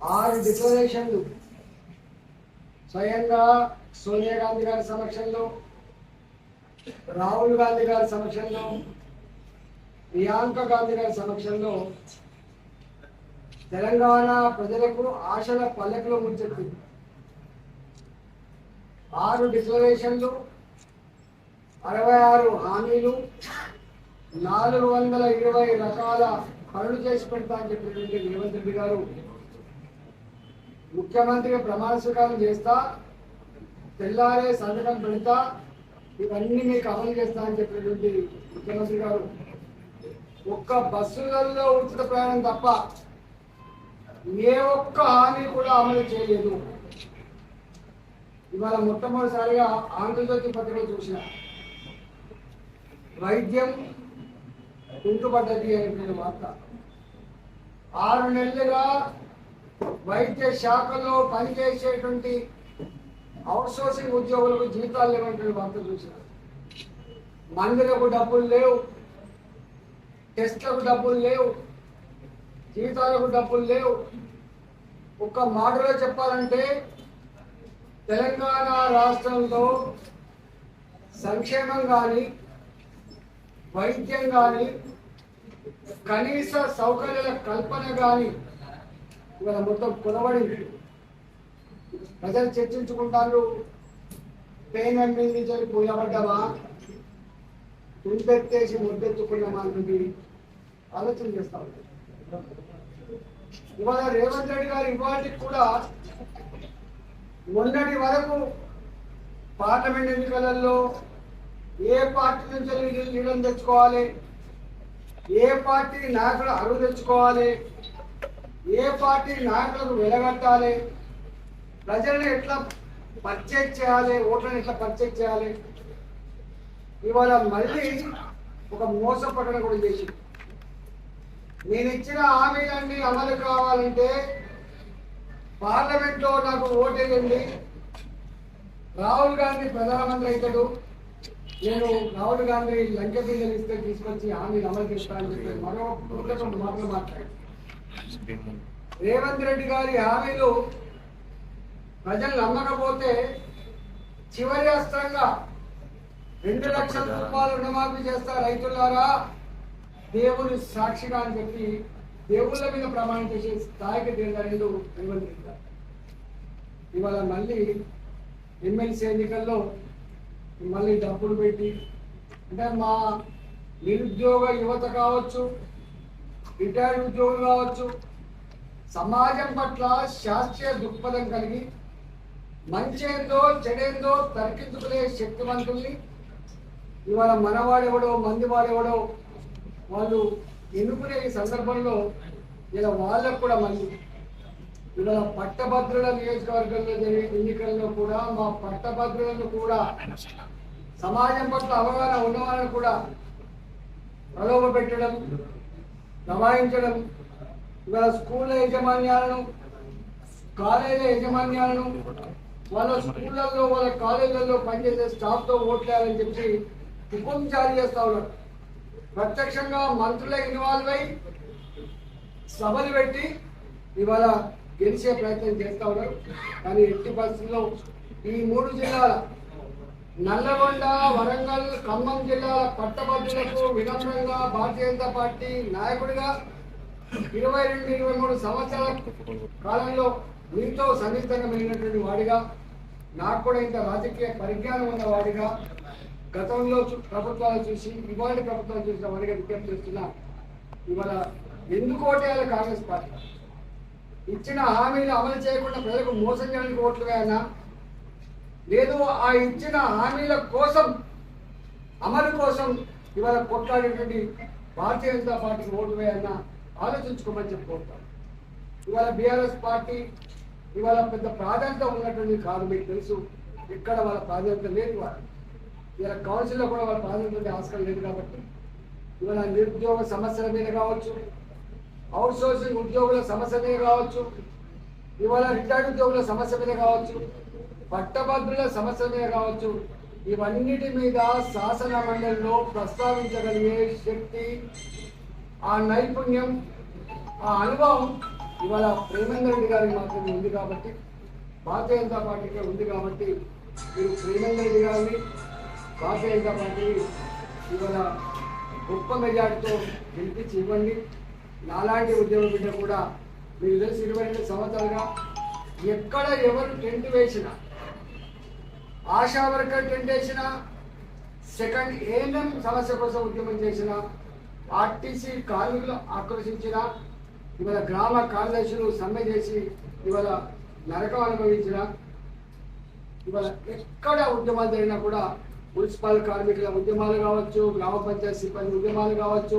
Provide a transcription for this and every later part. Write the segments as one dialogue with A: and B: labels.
A: ఆరు డిక్లరేషన్లు. స్వయంగా సోనియా గాంధీ గారి సమక్షంలో రాహుల్ గాంధీ గారి సమక్షంలో ప్రియాంక గాంధీ గారి సమక్షంలో తెలంగాణ ప్రజలకు ఆశల పల్లెకులో ముంచెత్తింది ఆరు డిక్లరేషన్లు అరవై ఆరు హామీలు నాలుగు వందల ఇరవై రకాల పనులు చేసి పెడతా అని చెప్పినటువంటి రేవంత్ రెడ్డి గారు ముఖ్యమంత్రిగా ప్రమాణ స్వీకారం చేస్తా తెల్లారే సంతకం పెడతా ఇవన్నీ మీకు అమలు చేస్తా అని చెప్పినటువంటి ముఖ్యమంత్రి గారు. ఒక్క బస్సులలో ఉచిత ప్రయాణం తప్ప ఏ ఒక్క హామీ కూడా అమలు చేయలేదు. ఇవాళ మొట్టమొదటిసారిగా ఆంధ్రజ్యోతి పత్రికలో చూసిన వైద్యం కుంటుపడ్డది అనేటువంటి వార్త. ఆరు నెలలుగా వైద్య శాఖలో పనిచేసేటువంటి అవుట్సోర్సింగ్ ఉద్యోగులకు జీతాలు లేవనేటువంటి వార్త చూసినారు మందులకు డబ్బులు లేవు టెస్ట్లకు డబ్బులు లేవు జీతాలకు డబ్బులు లేవు. ఒక్క మాటలో చెప్పాలంటే తెలంగాణ రాష్ట్రంలో సంక్షేమం కానీ వైద్యం కానీ కనీస సౌకర్యాల కల్పన కానీ ఇవాళ మొత్తం కొనబడి ప్రజలు చర్చించుకుంటారు. పెయిన్ అందించాలి పోయబడ్డావా తుంపెత్తేసి ముద్దెత్తుకున్నామా అన్నది ఆలోచన చేస్తా ఇవాళ రేవంత్ రెడ్డి గారు ఇవాటికి కూడా మొన్నటి వరకు పార్లమెంట్ ఎన్నికలలో ఏ పార్టీ నుంచి నీళ్ళని తెచ్చుకోవాలి? ఏ పార్టీ నాయకులు అరువు తెచ్చుకోవాలి? ఏ పార్టీ నాయకులకు వెలగట్టాలి? ప్రజల్ని ఎట్లా పర్చేజ్ చేయాలి? ఓట్లను ఎట్లా పర్చేజ్ చేయాలి? ఇవాళ మళ్ళీ ఒక మోసం ప్రకటన కూడా చేసి నేను ఇచ్చిన హామీలన్నీ అమలు కావాలంటే పార్లమెంట్లో నాకు ఓటేయండి రాహుల్ గాంధీ ప్రధానమంత్రి అవుతాడు. నేను రాహుల్ గాంధీ లంక బిల్లులు ఇస్తే తీసుకొచ్చి హామీలు అమలు చేస్తానని చెప్పి మరో మాటలు మాట్లాడారు రేవంత్ రెడ్డి గారి హామీలు ప్రజలు నమ్మకపోతే చివరి అస్త్రంగా రెండు లక్షల రూపాయలు రుణమాఫీ చేస్తా రైతులారా దేవుని సాక్షిగా అని చెప్పి దేవుళ్ళ మీద ప్రమాణం చేసే స్థాయికి దిగలేదు రేవంత్ రెడ్డి గారు. ఇవాళ మళ్ళీ ఎమ్మెల్సీ ఎన్నికల్లో మళ్ళీ డబ్బులు పెట్టి అంటే మా నిరుద్యోగ యువత కావచ్చు రిటైర్డ్ ఉద్యోగులు కావచ్చు. సమాజం పట్ల శాస్త్రీయ దృక్పథం కలిగి మంచేందో చెడేందో తరికించుకునే శక్తివంతుల్ని ఇవాళ మనవాడెవడో మంది వాడెవడో వాళ్ళు ఎన్నుకునే ఈ సందర్భంలో ఇలా వాళ్ళకు కూడా మంది ఇవాళ పట్టభద్రుల నియోజకవర్గంలో జరిగే ఎన్నికల్లో కూడా మా పట్టభద్రులను కూడా సమాజం పట్ల అవగాహన ఉన్నవాళ్ళని కూడా ప్రలోభ పెట్టడం దబాయించడం ఇవాళ స్కూళ్ళ యాజమాన్యాలను కాలేజీల యాజమాన్యాలను వాళ్ళ స్కూళ్ళల్లో వాళ్ళ కాలేజీలలో పనిచేసే స్టాఫ్తో ఓట్లేయాలని చెప్పి హుకుం జారీ చేస్తా ఉన్నారు. ప్రత్యక్షంగా మంత్రులే ఇన్వాల్వ్ అయి సభలు పెట్టి ఇవాళ గెలిచే ప్రయత్నం చేస్తా ఉన్నారు. కానీ ఎట్టి పరిస్థితుల్లో ఈ మూడు జిల్లాల నల్లగొండ వరంగల్ ఖమ్మం జిల్లాల పట్టభద్రులకు వినమ్రంగా భారతీయ జనతా పార్టీ నాయకుడిగా ఇరవై రెండు ఇరవై మూడు సంవత్సరాల కాలంలో మీతో సన్నిహితంగా మెలిగినటువంటి వాడిగా నాకు కూడా ఇంత రాజకీయ పరిజ్ఞానం ఉన్న వాడిగా గతంలో చూ- ప్రభుత్వాలు చూసి ఇవాళ ప్రభుత్వాలు చూసిన వాడిగా విజ్ఞప్తి చేస్తున్నా ఇవాళ ఎందుకు ఓటేయాలి కాంగ్రెస్ పార్టీ? ఇచ్చిన హామీలు అమలు చేయకుండా ప్రజలకు మోసం చేయడానికి ఓట్లు వేయనా లేదు ఆ ఇచ్చిన హామీల కోసం అమలు కోసం ఇవాళ కొట్లాడేటువంటి భారతీయ జనతా పార్టీకి ఓటు వేయన్నా ఆలోచించుకోమని చెప్పుకుంటాం ఇవాళ బీఆర్ఎస్ పార్టీ ఇవాళ పెద్ద ప్రాధాన్యత ఉన్నటువంటి కాదు మీకు తెలుసు. ఇక్కడ వాళ్ళ ప్రాధాన్యత లేదు వాళ్ళు. ఇవాళ కౌన్సిల్లో కూడా వాళ్ళ ప్రాధాన్యత ఉండే ఆస్కారం లేదు కాబట్టి. ఇవాళ నిరుద్యోగ సమస్యల మీద కావచ్చు అవుట్ సోర్సింగ్ ఉద్యోగుల సమస్య మీద కావచ్చు ఇవాళ రిటైర్డ్ ఉద్యోగుల సమస్య మీద కావచ్చు పట్టభద్రుల సమస్యమే కావచ్చు ఇవన్నిటి మీద శాసన మండలిలో ప్రస్తావించగలిగే శక్తి ఆ నైపుణ్యం ఆ అనుభవం ఇవాళ ప్రేమేందర్ రెడ్డి గారికి మాత్రమే ఉంది కాబట్టి భారతీయ జనతా పార్టీకే ఉంది కాబట్టి మీరు ప్రేమేందర్ రెడ్డి గారిని భారతీయ జనతా పార్టీ ఇవాళ గొప్ప మెజార్టీతో గెలిపించి ఇవ్వండి. నాలాంటి ఉద్యమ బిడ్డ కూడా మీరు తెలిసి ఇరవై రెండు సంవత్సరాలుగా ఎక్కడ ఎవరు టెంట్ వేసినా ఆశా వర్కర్ టెంట్ వేసినా సెకండ్ ఏఎన్ఎం సమస్య కోసం ఉద్యమం చేసిన ఆర్టీసీ కార్మికులు ఆక్రోశించిన ఇవాళ గ్రామ కార్యదర్శులు సమ్మె చేసి ఇవాళ నరకం అనుభవించిన ఇవాళ ఎక్కడ ఉద్యమాలు జరిగినా కూడా మున్సిపల్ కార్మికుల ఉద్యమాలు కావచ్చు గ్రామ పంచాయతీ సిబ్బంది ఉద్యమాలు కావచ్చు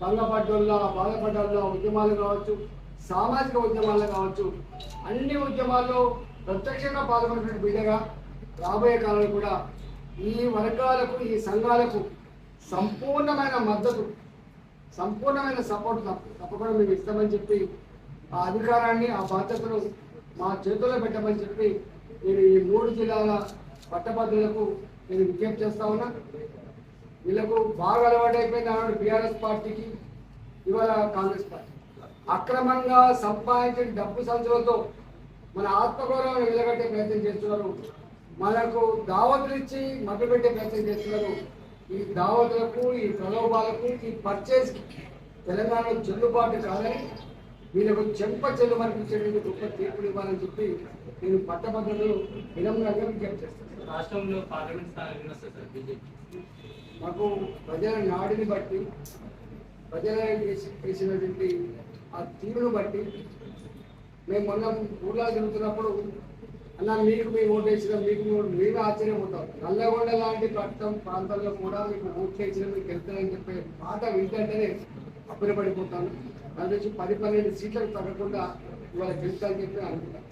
A: భంగపడ్డోళ్ళ బాధపడ్డోళ్ళ ఉద్యమాలు కావచ్చు సామాజిక ఉద్యమాలు కావచ్చు అన్ని ఉద్యమాల్లో ప్రత్యక్షంగా పాల్గొంటున్న బిడ్డగా రాబోయే కాలంలో కూడా ఈ వర్గాలకు ఈ సంఘాలకు సంపూర్ణమైన మద్దతు సంపూర్ణమైన సపోర్ట్ తప్పకుండా మేము ఇస్తామని చెప్పి ఆ అధికారాన్ని ఆ బాధ్యతను మా చేతుల్లో పెట్టమని చెప్పి నేను ఈ మూడు జిల్లాల పట్టభద్రులకు నేను విజ్ఞప్తి చేస్తా ఉన్నా. వీళ్ళకు బాగా అలవాటు ఆనాడు బీఆర్ఎస్ పార్టీకి ఇవాళ కాంగ్రెస్ పార్టీ. అక్రమంగా సంపాదించిన డబ్బు సంచులతో మన ఆత్మగౌరవం నిలబెట్టే ప్రయత్నం చేస్తున్నారు మనకు దావతులు ఇచ్చి మభ్యపెట్టే ప్రయత్నం చేస్తున్నారు. ఈ దావతులకు ఈ ప్రలోభాలకు ఈ పర్చేస్ తెలంగాణలో చెల్లుబాటు కాదని వీళ్ళకు చెంప చెల్లు మనిపించేటువంటి గొప్ప తీర్పులు ఇవ్వాలని చెప్పి నేను పట్టభద్రులు వినమ్రంగా విజ్ఞప్తి చేస్తాను
B: రాష్ట్రంలో పార్లమెంట్
A: మాకు ప్రజల నాడిని బట్టి ప్రజల వేసినటువంటి ఆ తీరును బట్టి మేము మొన్న ఊళ్ళో తిరుగుతున్నప్పుడు అన్న మీకు మేము ఓటు మీకు మేము ఆశ్చర్యం మేము ఆశ్చర్యపోతాం. నల్లగొండ లాంటి ప్రాంతం ప్రాంతాల్లో కూడా మీకు ఓట్ వేసిన మీకు వెళ్తారని చెప్పే మాట వింటంటేనే అబ్బురపడిపోతాను దాని నుంచి పది పన్నెండు సీట్లకు తగ్గకుండా ఇవాళ గెలుస్తారని చెప్పి అనుకుంటాను